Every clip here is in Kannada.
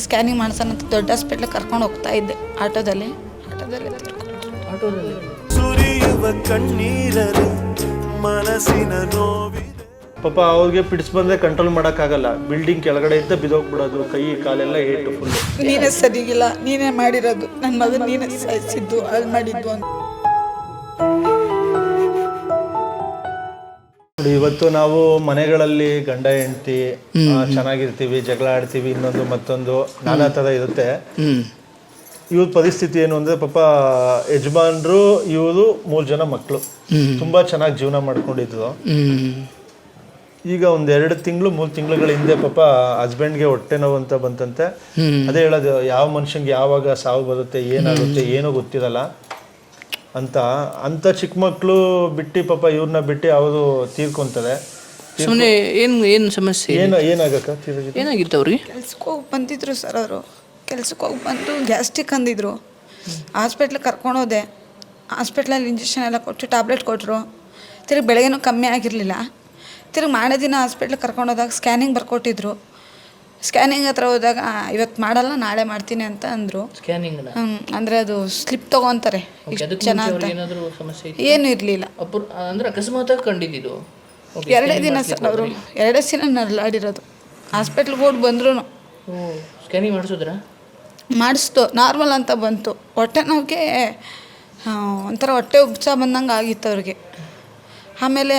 ಸ್ಕ್ಯಾನಿಂಗ್ ಮಾಡ್ಸೋಣ ಅಂತ ದೊಡ್ಡ ಹಾಸ್ಪಿಟ್ಲ್ ಕರ್ಕೊಂಡು ಹೋಗ್ತಾ ಇದ್ದೆ. ಆಟೋದಲ್ಲಿ. ಆಟೋದಲ್ಲಿ ಸುರಿಯುವ ಕಣ್ಣೀರರು ಮನಸ್ಸಿನ ನೋವಿದೆ. ಪಾಪ ಅವ್ರಿಗೆ ಪಿಡ್ಸ್ ಬಂದ್ರೆ ಕಂಟ್ರೋಲ್ ಮಾಡೋಕ್ಕಾಗಲ್ಲ. ಬಿಲ್ಡಿಂಗ್ ಕೆಳಗಡೆ ಇದ್ದ ಬಿದೋಗ್ಬಿಡೋದು ಕೈ ಕಾಲೆಲ್ಲ ಏಟು ಫುಲ್ ನೀನೇ ಸರಿಗಿಲ್ಲ. ನೀನೇ ಮಾಡಿರೋದು. ನನ್ನ ಮಗನ ನೀನೇ ಸಾಯಿಸಿದ್ದು ಅಲ್ಲಿ ಮಾಡಿದ್ದು ಅಂತ. ನೋಡಿ ಇವತ್ತು ನಾವು ಮನೆಗಳಲ್ಲಿ ಗಂಡ ಹೆಂಡತಿ ಚೆನ್ನಾಗಿರ್ತೀವಿ ಜಗಳ ಆಡ್ತೀವಿ ಇನ್ನೊಂದು ಮತ್ತೊಂದು ನಾನಾ ತರ ಇರುತ್ತೆ. ಇವ್ರ ಪರಿಸ್ಥಿತಿ ಏನು ಅಂದ್ರೆ ಪಾಪ ಯಜಮಾನ್ರು ಇವರು ಮೂರು ಜನ ಮಕ್ಕಳು ತುಂಬಾ ಚೆನ್ನಾಗಿ ಜೀವನ ಮಾಡ್ಕೊಂಡಿದ್ರು. ಈಗ ಒಂದ್ ಎರಡು ತಿಂಗಳು ಮೂರು ತಿಂಗಳುಗಳ ಹಿಂದೆ ಪಾಪ ಹಸ್ಬೆಂಡ್ಗೆ ಹೊಟ್ಟೆ ನೋವು ಅಂತ ಬಂತಂತೆ. ಅದೇ ಹೇಳೋದು ಯಾವ ಮನುಷ್ಯಂಗೆ ಯಾವಾಗ ಸಾವು ಬರುತ್ತೆ ಏನಾಗುತ್ತೆ ಏನೋ ಗೊತ್ತಿರಲ್ಲ. ಅಂತ ಅಂತ ಚಿಕ್ಕ ಮಕ್ಕಳು ಬಿಟ್ಟು ಪಾಪ ಇವ್ರನ್ನ ಬಿಟ್ಟು ಅವರು ತೀರ್ಕೊಂತಾರೆ. ಸುಮ್ಮನೆ ಏನು ಏನು ಸಮಸ್ಯೆ ಏನು ಏನಾಗಕ್ಕ ತೀರ್ಗಿ ಏನಾಗಿತ್ತು ಅವ್ರಿಗೆ? ಕೆಲ್ಸಕ್ಕೆ ಹೋಗಿ ಬಂದಿದ್ರು ಸರ್ ಅವರು. ಕೆಲ್ಸಕ್ಕೆ ಹೋಗಿ ಬಂದು ಗ್ಯಾಸ್ಟಿಕ್ ಅಂದಿದ್ರು. ಹಾಸ್ಪಿಟ್ಲಿಗೆ ಕರ್ಕೊಂಡೋದೆ ಹಾಸ್ಪಿಟ್ಲಲ್ಲಿ ಇಂಜೆಕ್ಷನ್ ಎಲ್ಲ ಕೊಟ್ಟು ಟ್ಯಾಬ್ಲೆಟ್ ಕೊಟ್ಟರು ತಿರುಗಿ ಬೆಳಗ್ಗೆನೂ ಕಮ್ಮಿ ಆಗಿರಲಿಲ್ಲ. ತಿರುಗಿ ಮಾಡೋ ದಿನ ಹಾಸ್ಪಿಟ್ಲಿಗೆ ಕರ್ಕೊಂಡೋದಾಗ ಸ್ಕ್ಯಾನಿಂಗ್ ಬರ್ಕೊಟ್ಟಿದ್ರು. ಸ್ಕ್ಯಾನಿಂಗ್ ಹತ್ರ ಹೋದಾಗ ಇವತ್ತು ಮಾಡಲ್ಲ ನಾಳೆ ಮಾಡ್ತೀನಿ ಅಂತ ಅಂದರು. ಸ್ಕ್ಯಾನಿಂಗ್ ಅಂದರೆ ಅದು ಸ್ಲಿಪ್ ತೊಗೊತಾರೆ. ಇಷ್ಟು ಜನ ಅಂತ. ಏನಾದರೂ ಸಮಸ್ಯೆ ಇತ್ತು? ಏನೂ ಇರಲಿಲ್ಲ. ಅಪೂರ್ ಅಂದ್ರೆ ಅಕಸ್ಮಾತ್ ಕಂಡಿದ್ದು ಎರಡೇ ದಿನ ಸರ್ ಅವರು ಎರಡೇ ದಿನ ನರಳಾಡಿರೋದು. ಹಾಸ್ಪಿಟ್ಲ್ಗೆ ಹೋಗಿ ಬಂದ್ರು ಓ ಸ್ಕ್ಯಾನಿಂಗ್ ಮಾಡಿಸಿದ್ರಾ? ಮಾಡಿಸ್ತು ನಾರ್ಮಲ್ ಅಂತ ಬಂತು. ಹೊಟ್ಟೆ ನೋವಿಗೆ ಒಂಥರ ಹೊಟ್ಟೆ ಉಪ್ಸ ಬಂದಂಗೆ ಆಗಿತ್ತು ಅವ್ರಿಗೆ. ಆಮೇಲೆ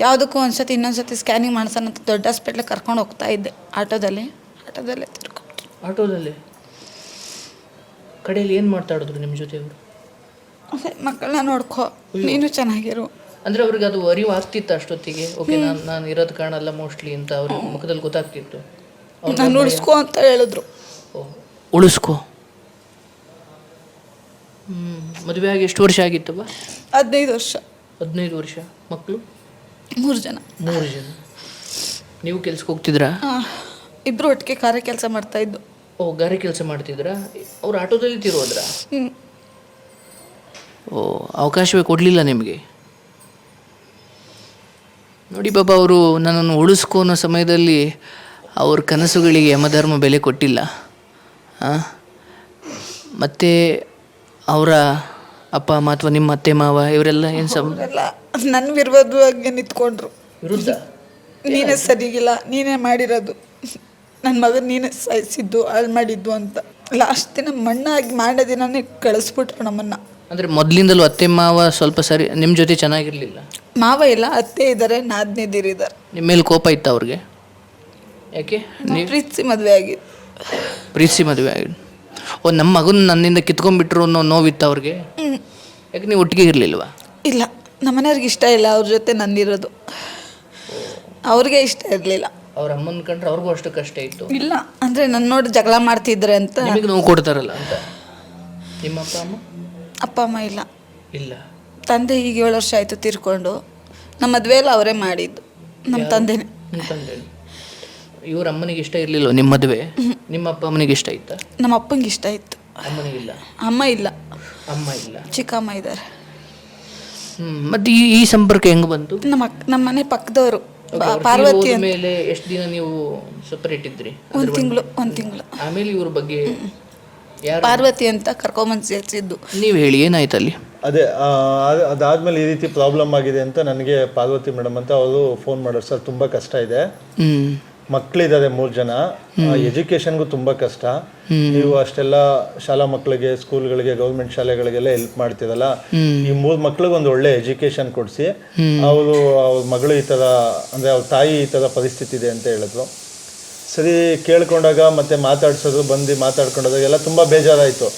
ಯಾವುದಕ್ಕೂ ಒಂದ್ಸತಿ ಇನ್ನೊಂದ್ಸತಿ ಸ್ಕ್ಯಾನಿಂಗ್ ಮಾಡ್ಸೋಣ ಅಂತ ದೊಡ್ಡ ಹಾಸ್ಪಿಟ್ಲಿಗೆ ಕರ್ಕೊಂಡು ಹೋಗ್ತಾ ಇದ್ದೆ ಆಟೋದಲ್ಲಿ ಆಟೋದಲ್ಲೇ ತಿರ್ಕೊಂಡು ಆಟೋದಲ್ಲಿ? ಕಡೆಯಲ್ಲಿ ಏನು ಮಾತಾಡಿದ್ರು ನಿಮ್ಮ ಜೊತೆ ಅವರು? ಅದೇ ಮಕ್ಕಳನ್ನ ನೋಡ್ಕೊ ನೀನು ಚೆನ್ನಾಗಿರು. ಅಂದ್ರೆ ಅವ್ರಿಗೆ ಅದು ಅರಿವು ಆಗ್ತಿತ್ತು ಅಷ್ಟೊತ್ತಿಗೆ. ಓಕೆ ನಾನು ನಾನು ಇರೋದು ಕಾಣಲ್ಲ ಮೋಸ್ಟ್ಲಿ ಅಂತ ಅವ್ರ ಮುಖದಲ್ಲಿ ಗೊತ್ತಾಗ್ತಿತ್ತು. ನಾನು ಉಳಿಸ್ಕೊ ಅಂತ ಹೇಳಿದ್ರು. ಓ. ಉಳಿಸ್ಕೋ? ಹ್ಞೂ ಮದುವೆ ಆಗಿ ಎಷ್ಟು ವರ್ಷ ಆಗಿತ್ತವ ಹದಿನೈದು ವರ್ಷ. ಹದಿನೈದು ವರ್ಷ ಮಕ್ಕಳು? ಮೂರು ಜನ. ಮೂರು ಜನ. ನೀವು ಕೆಲ್ಸಕ್ಕೆ ಹೋಗ್ತಿದ್ರಾ? ಇಬ್ಬರು ಒಟ್ಟಿಗೆ ಕಾರ್ಯ ಕೆಲಸ ಮಾಡ್ತಾ ಇದ್ದು. ಓ ಗಾರೆ ಕೆಲಸ ಮಾಡ್ತಿದ್ರಾ? ಅವ್ರು ಆಟೋದಲ್ಲಿ ತಿರೋದ್ರ ಹ್ಞೂ ಓ ಅವಕಾಶವೇ ಕೊಡಲಿಲ್ಲ ನಿಮಗೆ? ನೋಡಿ ಬಾಬಾ ಅವರು ನನ್ನನ್ನು ಉಳಿಸ್ಕೋ ಅನ್ನೋ ಸಮಯದಲ್ಲಿ ಅವ್ರ ಕನಸುಗಳಿಗೆ ಯಮಧರ್ಮ ಬೆಲೆ ಕೊಟ್ಟಿಲ್ಲ. ಆ? ಮತ್ತೆ ಅವರ ಅಪ್ಪ ಅಮ್ಮ ಅಥವಾ ನಿಮ್ಮ ಅತ್ತೆ ಮಾವ ಇವರೆಲ್ಲ ಏನು ಸಂ ಎಲ್ಲ ನನ್ನ ವಿರೋಧವಾಗಿ ನಿಂತ್ಕೊಂಡ್ರು. ವಿರುದ್ಧ? ನೀನೇ ಸರಿಗಿಲ್ಲ ನೀನೇ ಮಾಡಿರೋದು. ನನ್ನ ಮಗನ ನೀನೇ ಸಾಯಿಸಿದ್ದು ಹಾಳು ಮಾಡಿದ್ದು ಅಂತ. ಲಾಸ್ಟ್ ದಿನ ಮಣ್ಣಾಗಿ ಮಾಡೋ ದಿನನೇ ಕಳಿಸ್ಬಿಟ್ರು ನಮ್ಮನ್ನು. ಅಂದರೆ ಮೊದಲಿಂದಲೂ ಅತ್ತೆ ಮಾವ ಸ್ವಲ್ಪ ಸರಿ ನಿಮ್ಮ ಜೊತೆ ಚೆನ್ನಾಗಿರಲಿಲ್ಲ? ಮಾವ ಇಲ್ಲ ಅತ್ತೆ ಇದ್ದಾರೆ ನಾದ್ನೇದಿರಿದ್ದಾರೆ ನಿಮ್ಮ ಮೇಲೆ ಕೋಪ ಇತ್ತು ಅವ್ರಿಗೆ? ಯಾಕೆ? ಪ್ರೀತಿ ಪ್ರೀತಿಸಿ ಮದುವೆ ಆಗಿದ್ದು. ಪ್ರೀತಿಸಿ ಮದುವೆ ಆಗಿ ಓ ನಮ್ಮ ಮಗನ ನನ್ನಿಂದ ಕಿತ್ಕೊಂಡ್ಬಿಟ್ರು ಅನ್ನೋ ನೋವಿತ್ತು ಅವ್ರಿಗೆ? ಯಾಕೆ ನೀವು ಒಟ್ಟಿಗೆ ಇರಲಿಲ್ವಾ? ಇಲ್ಲ ನಮ್ಮನೆಯವ್ರಿಗೆ ಇಷ್ಟ ಇಲ್ಲ ಅವ್ರ ಜೊತೆ ನಂದಿರೋದು ಅವ್ರಿಗೆ ಇಷ್ಟ ಇರಲಿಲ್ಲ. ಅವ್ರ ಅಮ್ಮನ ಕಂಡ್ರೆ ಅವ್ರಿಗೂ ಅಷ್ಟು ಕಷ್ಟ ಇತ್ತು. ಇಲ್ಲ ಅಂದರೆ ನನ್ನ ನೋಡಿ ಜಗಳ ಮಾಡ್ತಿದ್ರೆ ಅಂತ. ನಿಮಗೆ ನೋವು ಕೊಡ್ತಾರಲ್ಲ ಅಂತ? ನಿಮ್ಮ ಅಪ್ಪ ಅಮ್ಮ? ಅಪ್ಪ ಅಮ್ಮ ಇಲ್ಲ. ಇಲ್ಲ. ತಂದೆ ಈಗ ಏಳು ವರ್ಷ ಆಯಿತು ತೀರ್ಕೊಂಡು ನಮ್ಮ ಮದುವೆಯಲ್ಲಿ ಅವರೇ ಮಾಡಿದ್ದು ನಮ್ಮ ತಂದೆನೇ. ನಿಮ್ಮ ತಂದೆ ಇವ್ರ ಅಮ್ಮನಿಗೆ ಇಷ್ಟ ಇರಲಿಲ್ಲ ನಿಮ್ಮ ಮದುವೆ? ನಿಮ್ಮ ಅಪ್ಪ ಅಮ್ಮನಿಗೆ ಇಷ್ಟ ಇತ್ತ? ನಮ್ಮ ಅಪ್ಪಂಗೆ ಇಷ್ಟ ಇತ್ತು. ಅಮ್ಮನಿಗಿಲ್ಲ ಅಮ್ಮ ಇಲ್ಲ. ಅಮ್ಮ ಇಲ್ಲ. ಚಿಕ್ಕಮ್ಮ ಇದ್ದಾರೆ. ಹ್ಞೂ ಮತ್ತು ಈ ಈ ಸಂಪರ್ಕ ಹೆಂಗ್ ಬಂತು? ನಮ್ಮ ಅಕ್ಕ ನಮ್ಮ ಮನೆ ಪಕ್ಕದವರು. ಪಾರ್ವತಿ ಮೇಲೆ ಅಂತ. ಎಷ್ಟು ದಿನ ನೀವು ಸಪರೇಟ್ ಇದ್ರಿ? ಒಂದು ತಿಂಗಳು ಒಂದು ತಿಂಗಳು. ಆಮೇಲೆ ಇವ್ರ ಬಗ್ಗೆ ಯಾರು? ಪಾರ್ವತಿ ಅಂತ ಕರ್ಕೊಂಬಂದು ಸೇರಿಸಿದ್ದು. ನೀವು ಹೇಳಿ ಏನಾಯ್ತು ಅಲ್ಲಿ? ಅದೇ ಆ, ಅದ್- ಅದಾದ್ಮೇಲೆ ಈ ರೀತಿ ಪ್ರಾಬ್ಲಮ್ ಆಗಿದೆ ಅಂತ ನನಗೆ ಪಾರ್ವತಿ ಮೇಡಮ್ ಅಂತ ಅವರು ಫೋನ್ ಮಾಡೋರು ಸರ್ ತುಂಬಾ ಕಷ್ಟ ಇದೆ. ಹ್ಞೂ ಮಕ್ಕಳಿದ್ದಾರೆ ಮೂರು ಜನ. ಎಜುಕೇಶನ್ಗೂ ತುಂಬಾ ಕಷ್ಟ. ನೀವು ಅಷ್ಟೆಲ್ಲ ಶಾಲಾ ಮಕ್ಕಳಿಗೆ ಸ್ಕೂಲ್ಗಳಿಗೆ ಗೌರ್ಮೆಂಟ್ ಶಾಲೆಗಳಿಗೆಲ್ಲ ಹೆಲ್ಪ್ ಮಾಡ್ತಿರಲ್ಲ. ಈ ಮೂರು ಮಕ್ಳಿಗೆ ಒಂದು ಒಳ್ಳೆ ಎಜುಕೇಶನ್ ಕೊಡಿಸಿ. ಅವರು ಅವ್ರ ಮಗಳು ಈ ತರ ಅಂದ್ರೆ ಅವ್ರ ತಾಯಿ ಈ ತರ ಪರಿಸ್ಥಿತಿ ಇದೆ ಅಂತ ಹೇಳಿದ್ರು. ಸರಿ ಕೇಳ್ಕೊಂಡಾಗ ಮತ್ತೆ ಮಾತಾಡ್ಸೋದು ಬಂದು ಮಾತಾಡ್ಕೊಂಡಾಗ ಎಲ್ಲ ತುಂಬಾ ಬೇಜಾರಾಯಿತು.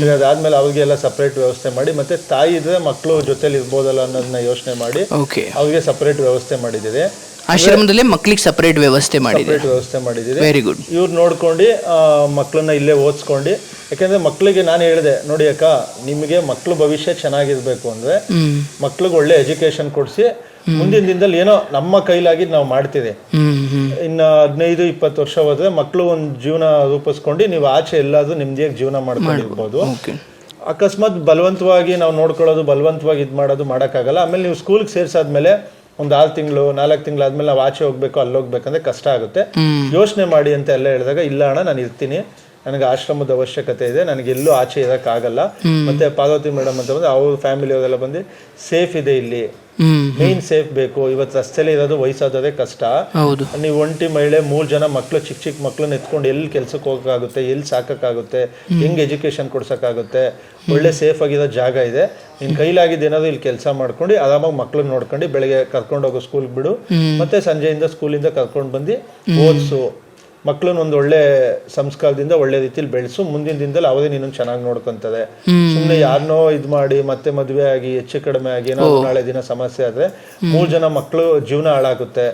ಸರಿ ಅದಾದ್ಮೇಲೆ ಅವ್ರಿಗೆಲ್ಲ ಸಪ್ರೇಟ್ ವ್ಯವಸ್ಥೆ ಮಾಡಿ ಮತ್ತೆ ತಾಯಿ ಇದ್ರೆ ಮಕ್ಕಳು ಜೊತೆಲಿ ಇರ್ಬೋದಲ್ಲ ಅನ್ನೋದನ್ನ ಯೋಚನೆ ಮಾಡಿ ಅವ್ರಿಗೆ ಸಪ್ರೇಟ್ ವ್ಯವಸ್ಥೆ ಮಾಡಿದ್ದೀರಿ. ಆಶ್ರಮದಲ್ಲೇ ಮಕ್ಕಳಿಗೆ ಸಪರೇಟ್ ವ್ಯವಸ್ಥೆ ಮಾಡಿದೆ. ವ್ಯವಸ್ಥೆ ಮಾಡಿದ್ದೀರಿ. ವೆರಿ ಗುಡ್ ಇವ್ರು ನೋಡ್ಕೊಂಡು ಮಕ್ಕಳನ್ನ ಇಲ್ಲೇ ಓದಿಸ್ಕೊಂಡು ಯಾಕಂದ್ರೆ ಮಕ್ಕಳಿಗೆ ನಾನು ಹೇಳಿದೆ ನೋಡಿ ಅಕ್ಕ ನಿಮಗೆ ಮಕ್ಕಳು ಭವಿಷ್ಯ ಚೆನ್ನಾಗಿರ್ಬೇಕು ಅಂದ್ರೆ ಹ್ಮ್. ಮಕ್ಳಿಗೆ ಒಳ್ಳೆ ಎಜುಕೇಶನ್ ಕೊಡಿಸಿ ಮುಂದಿನ ದಿನದಲ್ಲಿ ಏನೋ ನಮ್ಮ ಕೈಲಾಗಿ ನಾವು ಮಾಡ್ತೀವಿ ಹ್ಮ್ ಹ್ಮ್. ಇನ್ನು ಹದಿನೈದು ಇಪ್ಪತ್ತು ವರ್ಷ ಹೋದ್ರೆ ಮಕ್ಕಳು ಒಂದು ಜೀವನ ರೂಪಿಸ್ಕೊಂಡು ನೀವು ಆಚೆ ಎಲ್ಲಾದ್ರೂ ನಿಮ್ದಿಯಾಗಿ ಜೀವನ ಮಾಡ್ಕೊಂಡಿರ್ಬೋದು. ಓಕೆ. ಅಕಸ್ಮಾತ್ ಬಲವಂತವಾಗಿ ನಾವು ನೋಡ್ಕೊಳ್ಳೋದು ಬಲವಂತವಾಗಿ ಇದು ಮಾಡೋದು ಮಾಡೋಕ್ಕಾಗಲ್ಲ. ಆಮೇಲೆ ನೀವು ಸ್ಕೂಲ್ಗೆ ಸೇರ್ಸಾದ್ಮೇಲೆ ಒಂದು ಆರು ತಿಂಗಳು ನಾಲ್ಕು ತಿಂಗಳು ಆದ್ಮೇಲೆ ನಾವು ಆಚೆ ಹೋಗ್ಬೇಕು ಅಲ್ಲಿ ಹೋಗ್ಬೇಕಂದ್ರೆ ಕಷ್ಟ ಆಗುತ್ತೆ. ಯೋಚನೆ ಮಾಡಿ ಅಂತ ಎಲ್ಲ ಹೇಳಿದಾಗ ಇಲ್ಲ ಅಣ್ಣ ನಾನು ಇರ್ತೀನಿ. ನನಗೆ ಆಶ್ರಮದ ಅವಶ್ಯಕತೆ ಇದೆ ನನಗೆ ಎಲ್ಲೂ ಆಚೆ ಇರೋಕ್ಕಾಗಲ್ಲ. ಮತ್ತೆ ಪಾರ್ವತಿ ಮೇಡಮ್ ಅಂತ ಬಂದ್ರೆ ಅವ್ರ ಫ್ಯಾಮಿಲಿ ಅವರೆಲ್ಲ ಬಂದು ಸೇಫ್ ಇದೆ ಇಲ್ಲಿ. ಮೇನ್ ಸೇಫ್ ಬೇಕು. ಇವತ್ತು ರಸ್ತೆಲಿ ಇರೋದು ವಯಸ್ಸಾದದೇ ಕಷ್ಟ. ನೀವು ಒಂಟಿ ಮಹಿಳೆ ಮೂರ್ ಜನ ಮಕ್ಳು ಚಿಕ್ಕ ಚಿಕ್ಕ ಮಕ್ಳನ್ನ ಎತ್ಕೊಂಡು ಎಲ್ಲಿ ಕೆಲ್ಸಕ್ಕೆ ಹೋಗಕ್ಕಾಗುತ್ತೆ ಎಲ್ಲಿ ಸಾಕಕ್ಕಾಗುತ್ತೆ ಹೆಂಗ್ ಎಜುಕೇಶನ್ ಕೊಡ್ಸಕ್ಕಾಗುತ್ತೆ ಒಳ್ಳೆ ಸೇಫ್ ಆಗಿರೋ ಜಾಗ ಇದೆ. ನಿನ್ ಕೈಲಾಗಿದ್ದು ಏನಾದ್ರು ಇಲ್ಲಿ ಕೆಲಸ ಮಾಡ್ಕೊಂಡು ಆರಾಮಾಗಿ ಮಕ್ಳನ್ನ ನೋಡ್ಕೊಂಡು ಬೆಳಗ್ಗೆ ಕರ್ಕೊಂಡು ಹೋಗೋ ಸ್ಕೂಲ್ ಬಿಡು ಮತ್ತೆ ಸಂಜೆಯಿಂದ ಸ್ಕೂಲಿಂದ ಕರ್ಕೊಂಡು ಬಂದು ಓದಿಸು. ಮಕ್ಳನ್ನ ಒಂದು ಒಳ್ಳೆ ಸಂಸ್ಕಾರದಿಂದ ಒಳ್ಳೆ ರೀತಿಲಿ ಬೆಳೆಸು. ಮುಂದಿನ ದಿನದಲ್ಲಿ ಅವರೇ ನಿನ್ನ ಚೆನ್ನಾಗಿ ನೋಡ್ಕೊಂತದೆ ಸುಮ್ಮನೆ ಯಾರನ್ನೋ ಇದ್ ಮಾಡಿ ಮತ್ತೆ ಮದುವೆ ಆಗಿ ಹೆಚ್ಚು ಕಡಿಮೆ ಆಗಿ ಏನಾದ್ರು ನಾಳೆ ದಿನ ಸಮಸ್ಯೆ ಆದ್ರೆ ಮೂರ್ ಜನ ಮಕ್ಳು ಜೀವನ ಹಾಳಾಗುತ್ತೆ.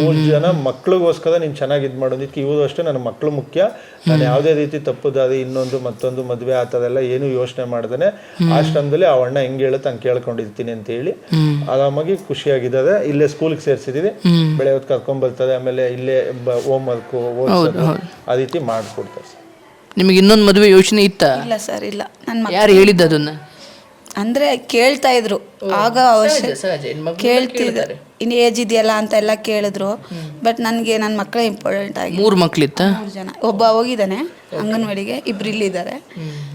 ಮೂರ್ ಜನ ಮಕ್ಳಿಗೋಸ್ಕರ ನೀನ್ ಚೆನ್ನಾಗಿ ಇದು ಮಾಡೋದಿಕ್ಕೆ ಇವರು ಅಷ್ಟೇ ನನ್ನ ಮಕ್ಳು ಮುಖ್ಯ. ನಾನು ಯಾವುದೇ ರೀತಿ ತಪ್ಪು ದಾರಿ ಇನ್ನೊಂದು ಮತ್ತೊಂದು ಮದುವೆ ಆ ಥರ ಎಲ್ಲ ಏನು ಯೋಚನೆ ಮಾಡ್ದೇನೆ ಆಶ್ರಮದಲ್ಲಿ ಆ ಅಣ್ಣ ಹೆಂಗೆ ಹೇಳುತ್ತೆ ಹಂಗೆ ಕೇಳ್ಕೊಂಡಿರ್ತೀನಿ ಅಂತ ಹೇಳಿ ಆರಾಮಾಗಿ ಖುಷಿಯಾಗಿದ್ದಾರೆ. ಇಲ್ಲೇ ಸ್ಕೂಲ್ಗೆ ಸೇರಿಸಿದೀವಿ. ಬೆಳೆ ಹೊತ್ತು ಕರ್ಕೊಂಡ್ ಬರ್ತಾರೆ ಆಮೇಲೆ ಇಲ್ಲೇ ಹೋಮ್ ವರ್ಕು ಓದಿಸೋದು ಆ ರೀತಿ ಮಾಡಿಕೊಡ್ತಾರೆ ನಿಮಗೆ ಇನ್ನೊಂದು ಮದುವೆ ಯೋಚನೆ ಇತ್ತ? ಇಲ್ಲ ಸರ್ ಇಲ್ಲ. ನನ್ನ ಯಾರು ಹೇಳಿದ್ದ ಅದನ್ನ? ಅಂದ್ರೆ ಕೇಳ್ತಾ ಇದ್ರು. ಆಗ ಅವಶ್ಯ ಇನ್ನು ಏಜ್ ಇದೆಯಲ್ಲ ಅಂತ ಎಲ್ಲ ಕೇಳಿದ್ರು. ಬಟ್ ನನಗೆ ನನ್ನ ಮಕ್ಕಳೇ ಇಂಪಾರ್ಟೆಂಟ್ ಆಗಿ ಮೂರು ಮಕ್ಳಿತ್ತ? ಮೂರು ಜನ. ಒಬ್ಬ ಹೋಗಿದ್ದಾನೆ. ಅಂಗನವಾಡಿಗೆ ಇಬ್ರು ಇಲ್ಲಿದ್ದಾರೆ.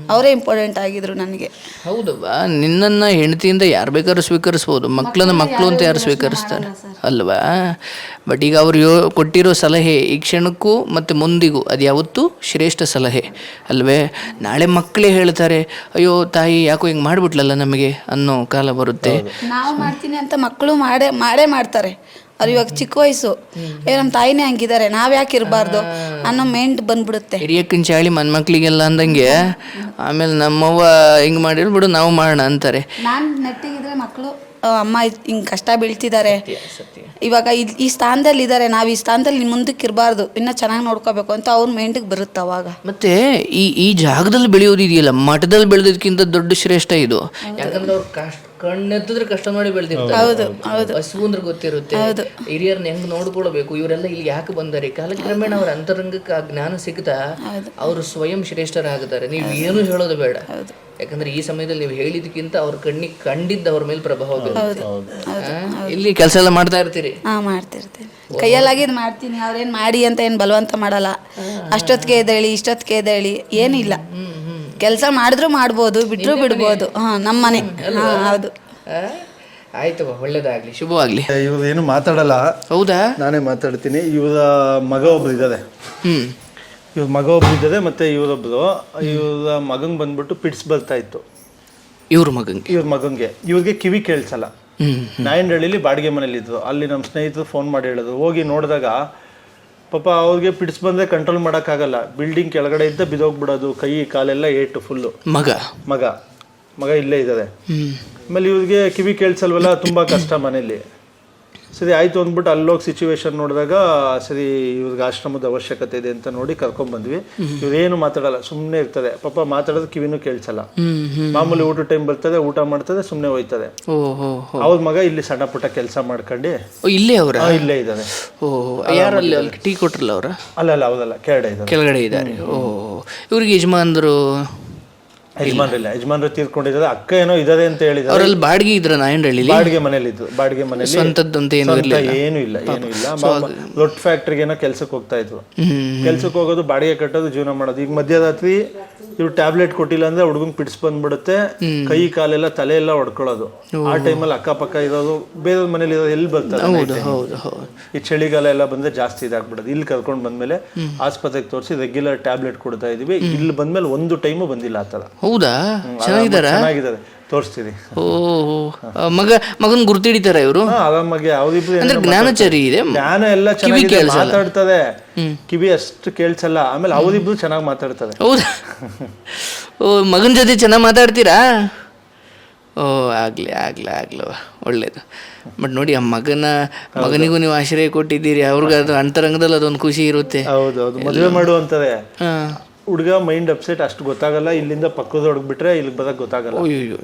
ಅವರೇ ಇಂಪಾರ್ಟೆಂಟ್ ಆಗಿದ್ರು ನನಗೆ. ಹೌದು ನಿನ್ನನ್ನು ಹೆಂಡತಿಯಿಂದ ಯಾರು ಬೇಕಾದ್ರೂ ಸ್ವೀಕರಿಸ್ಬೋದು. ಮಕ್ಕಳನ್ನ ಮಕ್ಕಳು ಅಂತ ಯಾರು ಸ್ವೀಕರಿಸ್ತಾರೆ? ಅಲ್ವಾ? ಬಟ್ ಈಗ ಅವರು ಯೋ ಕೊಟ್ಟಿರೋ ಸಲಹೆ ಈ ಕ್ಷಣಕ್ಕೂ ಮತ್ತು ಮುಂದಿಗೂ ಅದು ಯಾವತ್ತೂ ಶ್ರೇಷ್ಠ ಸಲಹೆ. ಅಲ್ವೇ? ನಾಳೆ ಮಕ್ಕಳೇ ಹೇಳ್ತಾರೆ ಅಯ್ಯೋ ತಾಯಿ ಯಾಕೋ ಹಿಂಗೆ ಮಾಡಿಬಿಟ್ಲಲ್ಲ ನಮಗೆ? ಅನ್ನೋ ಕಾಲ ಬರುತ್ತೆ. ನಾವು ಮಾಡ್ತೀನಿ ಅಂತ ಮಕ್ಕಳು ಮಾಡೇ ಮಾಡೇ ಮಾಡ್ತಾರೆ. ಅವ್ರು ಇವಾಗ ಚಿಕ್ಕ ವಯಸ್ಸು. ಅಯ್ಯೋ ನಮ್ಮ ತಾಯಿನೇ ಹಂಗಿದ್ದಾರೆ ನಾವ್ ಯಾಕೆ ಇರಬಾರ್ದು? ಅನ್ನೋ ಮೈಂಡ್ ಬಂದ್ಬಿಡುತ್ತೆ. ಹಿರಿಯಕ್ಕಿನ ಚಾಳಿ ಮನ್ ಮಕ್ಳಿಗೆಲ್ಲ ಅಂದಂಗೆ ಆಮೇಲೆ ನಮ್ಮವ್ವ ಹಿಂಗ್ ಮಾಡಿದ್ರು ಬಿಡು ನಾವು ಮಾಡೋಣ ಅಂತಾರೆ. ನಾನು ನೆಟ್ಟಿಗಿದ್ರೆ ಮಕ್ಕಳು ಅಮ್ಮ ಹಿಂಗೆ ಕಷ್ಟ ಬೀಳ್ತಿದ್ದಾರೆ. ಇವಾಗ ಈ ಸ್ಥಾನದಲ್ಲಿ ಇದ್ದಾರೆ ನಾವು ಈ ಸ್ಥಾನದಲ್ಲಿ ಮುಂದಕ್ಕೆ ಇರಬಾರ್ದು ಇನ್ನ ಚೆನ್ನಾಗಿ ನೋಡ್ಕೋಬೇಕು ಅಂತ ಅವ್ರ ಮೈಂಡಿಗೆ ಬರುತ್ತೆ ಅವಾಗ. ಮತ್ತೆ ಈ ಈ ಜಾಗದಲ್ಲಿ ಬೆಳೆಯೋದು ಇದೆಯಲ್ಲ ಮಠದಲ್ಲಿ ಬೆಳೆದಕ್ಕಿಂತ ದೊಡ್ಡ ಶ್ರೇಷ್ಠ ಇದು. ಯಾಕಂದ್ರೆ ಅವ್ರು ಕಷ್ಟ ಕಣ್ಣೆತ್ತಿದ್ರೆ ಕಷ್ಟ ಮಾಡಿ ಬೆಳೆದಿರ್ತಾರೆ. ಹೌದು ಹೌದು. ಹಸು ಅಂದ್ರೆ ಗೊತ್ತಿರುತ್ತೆ. ಹಿರಿಯರ್ನ ಹೆಂಗ್ ನೋಡ್ಕೊಳ್ಬೇಕು? ಇವರೆಲ್ಲ ಇಲ್ಲಿ ಯಾಕೆ ಬಂದಾರೆ? ಕಾಲಕ್ರಮೇಣ ಅವ್ರ ಅಂತರಂಗಕ್ಕೆ ಆ ಜ್ಞಾನ ಸಿಗ್ತಾ ಅವರು ಸ್ವಯಂ ಶ್ರೇಷ್ಠರಾಗುತ್ತಾರೆ ನೀವು ಏನು ಹೇಳೋದು ಬೇಡ. ಯಾಕಂದ್ರೆ ಈ ಸಮಯದಲ್ಲಿ ನೀವು ಹೇಳಿದಕ್ಕಿಂತ ಅವ್ರ ಕಣ್ಣಿಗೆ ಕಂಡಿದ್ದ ಅವ್ರ ಮೇಲೆ ಪ್ರಭಾವ ಬೀರುತ್ತೆ. ಆ, ಇಲ್ಲಿ ಕೆಲಸ ಎಲ್ಲ ಮಾಡ್ತಾ ಇರ್ತೀರಿ? ಕೈಯಲ್ಲಾಗಿ ಮಾಡ್ತಿರ್ತೀನಿ ಕೈಯಲ್ಲಾಗಿದ್ದು ಮಾಡ್ತೀನಿ ಅವ್ರೇನ್ ಮಾಡಿ ಅಂತ ಏನು ಬಲವಂತ ಮಾಡಲ್ಲ. ಅಷ್ಟೊತ್ತಿಗೆ ಎದ್ದೇಳಿ ಇಷ್ಟೊತ್ತಿಗೆ ಎದ್ದೇಳಿ ಏನಿಲ್ಲ. ಕೆಲಸ ಮಾಡಿದ್ರು ಮಾಡ್ಬೋದು ಬಿಟ್ಟರು ಬಿಡ್ಬೋದು. ಹಾಂ ನಮ್ಮ ಮನೆ. ಹಾಂ ಹೌದು. ಆಯ್ತು ಒಳ್ಳೇದಾಗ್ಲಿ. ಶುಭವಾಗ್ಲಿ. ಇವ್ರು ಏನು ಮಾತಾಡಲ್ಲ. ಹೌದಾ? ನಾನೇ ಮಾತಾಡ್ತೀನಿ. ಇವರ ಮಗ ಒಬ್ರು ಇದ್ದಾರೆ ಹ್ಮ್. ಇವ್ರ ಮಗ ಒಬ್ರು ಇದ್ದಾರೆ ಮತ್ತೆ ಇವರೊಬ್ರು ಇವರ ಮಗಂಗೆ ಬಂದ್ಬಿಟ್ಟು ಪಿಟ್ಸ್ ಬರ್ತಾ ಇತ್ತು. ಇವ್ರ ಮಗಂಗೆ? ಇವ್ರ ಮಗಂಗೆ. ಇವ್ರಿಗೆ ಕಿವಿ ಕೇಳಿಸಲ್ಲ. ನಾಯಂಡಹಳ್ಳಿಲಿ ಬಾಡಿಗೆ ಮನೇಲಿ ಇದ್ರು. ಅಲ್ಲಿ ನಮ್ಮ ಸ್ನೇಹಿತರು ಫೋನ್ ಮಾಡಿ ಹೇಳಿದ್ರು. ಹೋಗಿ ನೋಡಿದಾಗ ಪಾಪ ಅವ್ರಿಗೆ ಪಿಟ್ಸ್ ಬಂದ್ರೆ ಕಂಟ್ರೋಲ್ ಮಾಡೋಕ್ಕಾಗಲ್ಲ. ಬಿಲ್ಡಿಂಗ್ ಕೆಳಗಡೆ ಇದ್ದ ಬಿದೋಗ್ಬಿಡೋದು ಕೈ ಕಾಲೆಲ್ಲ ಏಟು ಫುಲ್ಲು ಮಗ? ಮಗ. ಮಗ ಇಲ್ಲೇ ಇದ್ದಾರೆ ಆಮೇಲೆ ಇವ್ರಿಗೆ ಕಿವಿ ಕೇಳಿಸಲ್ವಲ್ಲ ತುಂಬ ಕಷ್ಟ ಮನೇಲಿ. ಸರಿ ಆಯ್ತು ಅಂದ್ಬಿಟ್ಟು ಅಲ್ಲೋಗಿ ಸಿಚುವೇಶನ್ ನೋಡಿದಾಗ ಸರಿ ಇವ್ರಿಗೆ ಆಶ್ರಮದ ಅವಶ್ಯಕತೆ ಇದೆ ಅಂತ ನೋಡಿ ಕರ್ಕೊಂಡ್ ಬಂದ್ವಿ. ಇವ್ರೇನು ಮಾತಾಡಲ್ಲ ಸುಮ್ಮನೆ ಇರ್ತದೆ ಪಾಪ ಮಾತಾಡೋದು ಕಿವಿನೂ ಕೇಳಿಸಲ್ಲ. ಮಾಮೂಲಿ ಊಟ ಟೈಮ್ ಬರ್ತದೆ ಊಟ ಮಾಡ್ತದೆ ಸುಮ್ಮನೆ ಹೋಯ್ತದೆ. ಅವ್ರ ಮಗ ಇಲ್ಲಿ ಸಣ್ಣ ಪುಟ್ಟ ಕೆಲಸ ಮಾಡ್ಕೊಂಡು ಓ, ಇಲ್ಲೇ ಅವರ? ಇಲ್ಲೇ ಇದ್ದಾರೆ ಯಾರಲ್ಲಿ ಟೀ ಕೊಟ್ರಲ್ಲ ಅವರ? ಅಲ್ಲ ಅಲ್ಲ ಹೌದಲ್ಲ ಕೆಳಗಡೆ ಇದ್ದಾರೆ ಕೆಳಗಡೆ ಇದ್ದಾರೆ. ಓ ಇವ್ರಿಗೆ ಯಜಮಾನ್ರು? ಯಜಮಾನ್ರಿಲ್ಲ. ಯಜಮಾನ್ರು ತೀರ್ಕೊಂಡಿದ್ದಾರೆ. ಅಕ್ಕ ಏನೋ ಇದಾರೆ ಅಂತ ಹೇಳಿದ್ದಾರೆ. ಅವರಲ್ಲಿ ಬಾಡಿಗೆ ಇದ್ರ ನಾಯಂಡಹಳ್ಳಿಲಿ ಬಾಡಿಗೆ ಮನೇಲಿ ಇದ್ದು ಬಾಡಿಗೆ ಮನೇಲಿ ಸ್ವಂತದ್ದಂತ ಏನು ಸ್ವಂತ ಏನು ಇಲ್ಲ ಏನು ಇಲ್ಲ. ರೊಟ್ಟಿ ಫ್ಯಾಕ್ಟ್ರಿಗೆ ಏನೋ ಕೆಲ್ಸಕ್ಕೆ ಹೋಗ್ತಾ ಇದ್ರು. ಕೆಲ್ಸಕ್ಕೆ ಹೋಗೋದು ಬಾಡಿಗೆ ಕಟ್ಟೋದು ಜೀವನ ಮಾಡೋದು. ಈಗ ಮಧ್ಯರಾತ್ರಿ ಇವ್ರು ಟ್ಯಾಬ್ಲೆಟ್ ಕೊಟ್ಟಿಲ್ಲ ಅಂದ್ರೆ ಹುಡುಗಂಗ್ ಪಿಡ್ಸ್ ಬಂದ್ಬಿಡುತ್ತೆ. ಕೈ ಕಾಲೆಲ್ಲ ತಲೆ ಎಲ್ಲ ಹೊಡ್ಕೊಳ್ಳೋದು ಆ ಟೈಮಲ್ಲಿ ಅಕ್ಕಪಕ್ಕ ಇರೋದು ಬೇರೆ ಮನೇಲಿ ಇರೋದು ಎಲ್ಲಿ ಬರ್ತಾರೆ ಈ ಚಳಿಗಾಲ ಎಲ್ಲ ಬಂದ್ರೆ ಜಾಸ್ತಿ ಇದಾಗ್ಬಿಡೋದು. ಇಲ್ಲಿ ಕರ್ಕೊಂಡು ಬಂದ್ಮೇಲೆ ಆಸ್ಪತ್ರೆಗೆ ತೋರಿಸಿ ರೆಗ್ಯುಲರ್ ಟ್ಯಾಬ್ಲೆಟ್ ಕೊಡ್ತಾ ಇದೀವಿ. ಇಲ್ಲಿ ಬಂದ್ಮೇಲೆ ಒಂದು ಟೈಮು ಬಂದಿಲ್ಲ ಆ ಥರ. ಹೌದಾ? ಚೆನ್ನಾಗಿದ್ದಾರಾ? ಚೆನ್ನಾಗಿದ್ದಾರೆ. ತೋರಿಸ್ತೀರಿ ಓ ಮಗ ಮಗನ್ ಗುರ್ತಿಡಿತಾರ ಇವರು? ಆರಾಮಾಗಿ ಅವ್ರಿಬ್ರು ಅಂದ್ರೆ ಜ್ಞಾನಚಾರಿ ಇದೆ. ಜ್ಞಾನ ಎಲ್ಲ ಚೆನ್ನಾಗಿ ಮಾತಾಡ್ತದೆ. ಕಿವಿ ಅಷ್ಟು ಕೇಳಿಸಲ್ಲ. ಆಮೇಲೆ ಅವರಿಬ್ರು ಚೆನ್ನಾಗಿ ಮಾತಾಡ್ತದೆ ಹೌದಾ? ಓ ಮಗನ ಜೊತೆ ಚೆನ್ನಾಗಿ ಮಾತಾಡ್ತೀರಾ? ಓ ಆಗ್ಲಿ ಆಗ್ಲಿ ಆಗ್ಲವ ಒಳ್ಳೇದು. ಬಟ್ ನೋಡಿ ಆ ಮಗನ ಮಗನಿಗೂ ನೀವು ಆಶ್ರಯ ಕೊಟ್ಟಿದ್ದೀರಿ. ಅವ್ರಿಗೆ ಅದು ಅಂತರಂಗದಲ್ಲಿ ಅದೊಂದು ಖುಷಿ ಇರುತ್ತೆ. ಹೌದು ಮದುವೆ ಮಾಡುವಂತದೇ. ಹುಡುಗ ಮೈಂಡ್ ಅಪ್ಸೆಟ್ ಅಷ್ಟು ಗೊತ್ತಾಗಲ್ಲ. ಇಲ್ಲಿಂದ ಪಕ್ಕದ ಬಿಟ್ರೆ ಇಲ್ಲಿಗೆ ಬರಕ್ ಗೊತ್ತಾಗಲ್ಲ. ಅಯ್ಯೋ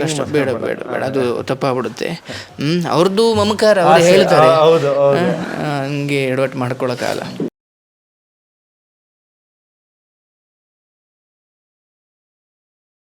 ಕಷ್ಟ. ಬೇಡ ಬೇಡ ಬೇಡ. ಅದು ತಪ್ಪಾಗ್ಬಿಡುತ್ತೆ. ಹ್ಞೂ ಅವ್ರದ್ದು ಮಮಕಾರ ಅವ್ರು ಹೇಳ್ತಾರೆ. ಹೌದು ಹೌದು. ಆ, ಹಂಗೆ ಎಡವಟ್ಟು ಮಾಡ್ಕೊಳಕ್ಕಾಗಲ್ಲ.